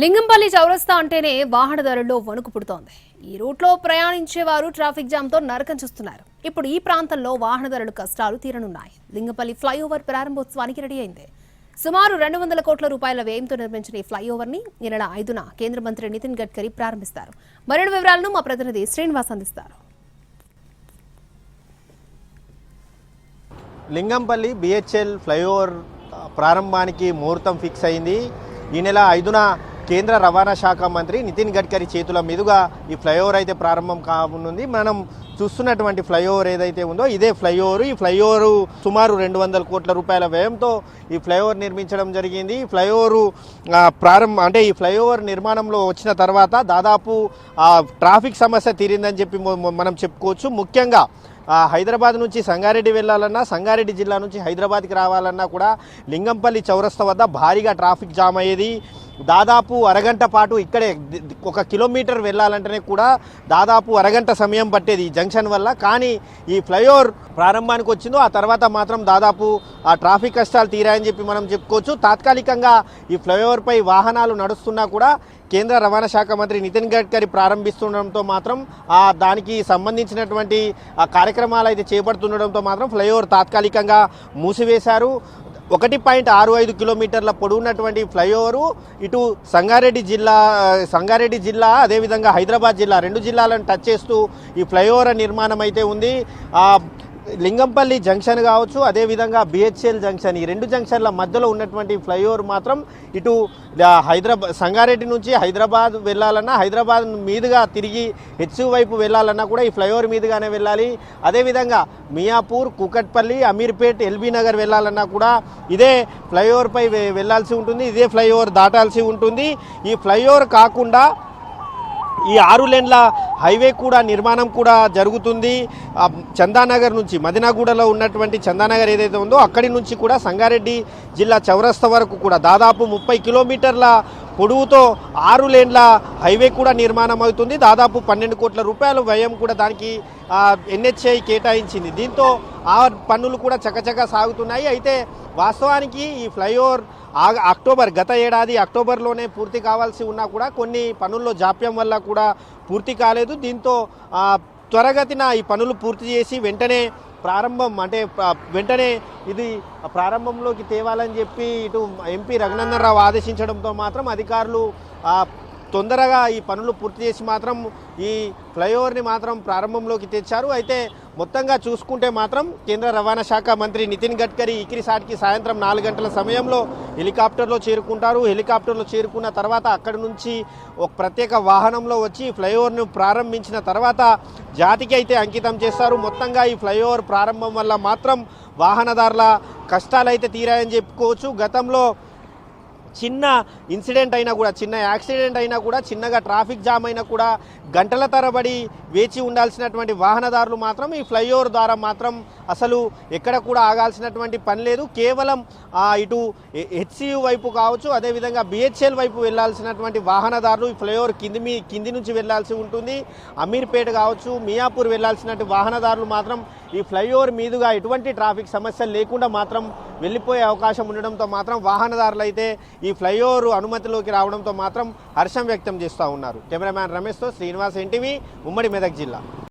లింగంపల్లి చౌరస్తా అంటేనే వాహనదారుల్లో వణుకు పుడుతోంది. ఈ రూట్లో ప్రయాణించే వారు ట్రాఫిక్ జామ్తో నరకం చూస్తున్నారు. ఇప్పుడు ఈ ప్రాంతంలో వాహనదారుల కష్టాలు తీరనున్నాయి. లింగంపల్లి ఫ్లైఓవర్ ప్రారంభోత్సవానికి రెడీ అయింది. సుమారు రెండు వందల కోట్ల రూపాయల వ్యయంతో నిర్మించిన ఈ ఫ్లైఓవర్ని ఈ నెల ఐదున కేంద్ర మంత్రి నితిన్ గడ్కరీ ప్రారంభిస్తారు. మరిన్ని వివరాలను మా ప్రతినిధి శ్రీనివాస్ అందిస్తారు. లింగంపల్లి బిహెచ్ఎల్ ఫ్లైఓవర్ ప్రారంభానికి ముహూర్తం ఫిక్స్ అయింది. ఈ నెల ఐదున కేంద్ర రవాణా శాఖ మంత్రి నితిన్ గడ్కరీ చేతుల మీదుగా ఈ ఫ్లైఓవర్ అయితే ప్రారంభం కానుంది. మనం చూస్తున్నటువంటి ఫ్లైఓవర్ ఏదైతే ఉందో ఇదే ఫ్లైఓవర్. ఈ ఫ్లైఓవర్ సుమారు రెండు వందల కోట్ల రూపాయల వ్యయంతో ఈ ఫ్లైఓవర్ నిర్మించడం జరిగింది. ఈ ఫ్లైఓవర్ ప్రారంభం అంటే ఈ ఫ్లైఓవర్ నిర్మాణంలో వచ్చిన తర్వాత దాదాపు ట్రాఫిక్ సమస్య తీరిందని చెప్పి మనం చెప్పుకోవచ్చు. ముఖ్యంగా హైదరాబాద్ నుంచి సంగారెడ్డి వెళ్ళాలన్నా సంగారెడ్డి జిల్లా నుంచి హైదరాబాద్కి రావాలన్నా కూడా లింగంపల్లి చౌరస్తా వద్ద భారీగా ట్రాఫిక్ జామ్ అయ్యేది. దాదాపు అరగంట పాటు ఇక్కడే ఒక కిలోమీటర్ వెళ్ళాలంటేనే కూడా దాదాపు అరగంట సమయం పట్టేది ఈ జంక్షన్ వల్ల. కానీ ఈ ఫ్లైఓవర్ ప్రారంభానికి వచ్చిందో ఆ తర్వాత మాత్రం దాదాపు ఆ ట్రాఫిక్ కష్టాలు తీరాయని చెప్పి మనం చెప్పుకోవచ్చు. తాత్కాలికంగా ఈ ఫ్లైఓవర్పై వాహనాలు నడుస్తున్నా కూడా కేంద్ర రవాణా శాఖ మంత్రి నితిన్ గడ్కరీ ప్రారంభిస్తుండడంతో మాత్రం ఆ దానికి సంబంధించినటువంటి ఆ కార్యక్రమాలు అయితే చేపడుతుండడంతో మాత్రం ఫ్లైఓవర్ తాత్కాలికంగా మూసివేశారు. ఒకటి పాయింట్ ఆరు ఐదు కిలోమీటర్ల పొడవునటువంటి ఫ్లైఓవరు ఇటు సంగారెడ్డి జిల్లా సంగారెడ్డి జిల్లా అదేవిధంగా హైదరాబాద్ జిల్లా రెండు జిల్లాలను టచ్ చేస్తూ ఈ ఫ్లైఓవర్ నిర్మాణం అయితే ఉంది. లింగంపల్లి జంక్షన్ కావచ్చు అదేవిధంగా బిహెచ్ఎల్ జంక్షన్. ఈ రెండు జంక్షన్ల మధ్యలో ఉన్నటువంటి ఫ్లైఓవర్ మాత్రం ఇటు హైదరాబాద్ సంగారెడ్డి నుంచి హైదరాబాద్ వెళ్ళాలన్నా హైదరాబాద్ మీదుగా తిరిగి హెచ్ వైపు వెళ్ళాలన్నా కూడా ఈ ఫ్లైఓవర్ మీదుగానే వెళ్ళాలి. అదేవిధంగా మియాపూర్ కూకట్పల్లి అమీర్పేట్ ఎల్బీ నగర్ వెళ్ళాలన్నా కూడా ఇదే ఫ్లైఓవర్పై వె- వెళ్ళాల్సి ఉంటుంది. ఇదే ఫ్లైఓవర్ దాటాల్సి ఉంటుంది. ఈ ఫ్లైఓవర్ కాకుండా ఈ ఆరు లేన్ల హైవే కూడా నిర్మాణం కూడా జరుగుతుంది. చందానగర్ నుంచి మదినాగూడలో ఉన్నటువంటి చందానగర్ ఏదైతే ఉందో అక్కడి నుంచి కూడా సంగారెడ్డి జిల్లా చౌరస్తా వరకు కూడా దాదాపు ముప్పై కిలోమీటర్ల పొడవుతో ఆరు లేన్ల హైవే కూడా నిర్మాణం అవుతుంది. దాదాపు పన్నెండు కోట్ల రూపాయల వ్యయం కూడా దానికి ఎన్హెచ్ఐ కేటాయించింది. దీంతో ఆ పనులు కూడా చకచక సాగుతున్నాయి. అయితే వాస్తవానికి ఈ ఫ్లైఓవర్ అక్టోబర్ గత ఏడాది అక్టోబర్లోనే పూర్తి కావాల్సి ఉన్నా కూడా కొన్ని పనుల్లో జాప్యం వల్ల కూడా పూర్తి కాలేదు. దీంతో త్వరగతిన ఈ పనులు పూర్తి చేసి వెంటనే ప్రారంభం అంటే వెంటనే ఇది ప్రారంభంలోకి తేవాలని చెప్పి ఇటు ఎంపీ రఘునందనరావు ఆదేశించడంతో మాత్రం అధికారులు తొందరగా ఈ పనులు పూర్తి చేసి మాత్రం ఈ ఫ్లైఓవర్ని మాత్రం ప్రారంభంలోకి తెచ్చారు. అయితే మొత్తంగా చూసుకుంటే మాత్రం కేంద్ర రవాణా శాఖ మంత్రి నితిన్ గడ్కరీ ఇకిరిసాటికి సాయంత్రం నాలుగు గంటల సమయంలో హెలికాప్టర్లో చేరుకుంటారు. హెలికాప్టర్లో చేరుకున్న తర్వాత అక్కడి నుంచి ఒక ప్రత్యేక వాహనంలో వచ్చి ఫ్లైఓవర్ను ప్రారంభించిన తర్వాత జాతికి అయితే అంకితం చేస్తారు. మొత్తంగా ఈ ఫ్లైఓవర్ ప్రారంభం వల్ల మాత్రం వాహనదారుల కష్టాలు అయితే తీరాయని చెప్పుకోవచ్చు. గతంలో చిన్న ఇన్సిడెంట్ అయినా కూడా చిన్న యాక్సిడెంట్ అయినా కూడా చిన్నగా ట్రాఫిక్ జామ్ అయినా కూడా గంటల తరబడి వేచి ఉండాల్సినటువంటి వాహనదారులు మాత్రం ఈ ఫ్లైఓవర్ ద్వారా మాత్రం అసలు ఎక్కడ కూడా ఆగాల్సినటువంటి పని లేదు. కేవలం ఇటు హెచ్సియు వైపు కావచ్చు అదేవిధంగా బిహెచ్ఎల్ వైపు వెళ్ళాల్సినటువంటి వాహనదారులు ఈ ఫ్లైఓవర్ కింది మీ కింది నుంచి వెళ్ళాల్సి ఉంటుంది. అమీర్పేట కావచ్చు మియాపూర్ వెళ్ళాల్సినటువంటి వాహనదారులు మాత్రం ఈ ఫ్లైఓవర్ మీదుగా ఎటువంటి ట్రాఫిక్ సమస్యలు లేకుండా మాత్రం వెళ్ళిపోయే అవకాశం ఉండడంతో మాత్రం వాహనదారులు అయితే ఈ ఫ్లైఓవర్ అనుమతిలోకి రావడంతో మాత్రం హర్షం వ్యక్తం చేస్తూ ఉన్నారు. కెమెరామ్యాన్ రమేష్తో శ్రీనివాస్ ఎన్టీవీ ఉమ్మడి మెదక్ జిల్లా.